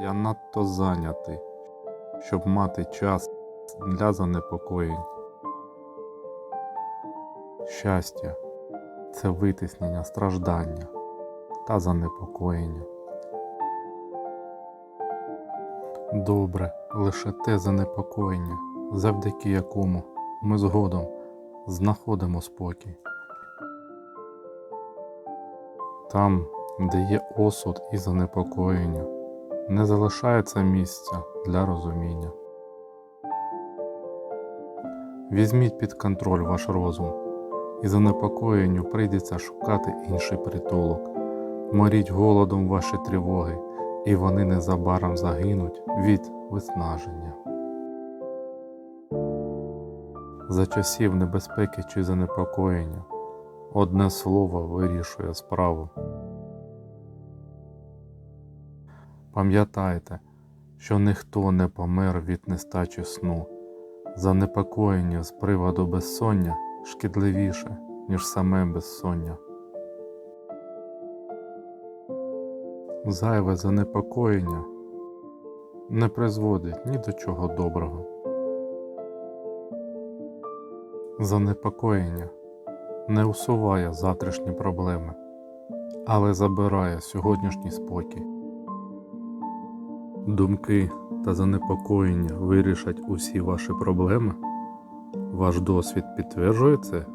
Я надто зайнятий, щоб мати час для занепокоєнь. Щастя це витиснення страждання та занепокоєння. Добре лише те занепокоєння, завдяки якому ми згодом знаходимо спокій. Там, де є осуд і занепокоєння, не залишається місця для розуміння. Візьміть під контроль ваш розум, і занепокоєнню прийдеться шукати інший притулок. Моріть голодом ваші тривоги, і вони незабаром загинуть від виснаження. За часів небезпеки чи занепокоєння одне слово вирішує справу. Пам'ятайте, що ніхто не помер від нестачі сну. Занепокоєння з приводу безсоння шкідливіше, ніж саме безсоння. Зайве занепокоєння не призводить ні до чого доброго. Занепокоєння не усуває завтрашні проблеми, але забирає сьогоднішній спокій. Думки та занепокоєння вирішать усі ваші проблеми. Ваш досвід підтверджує це?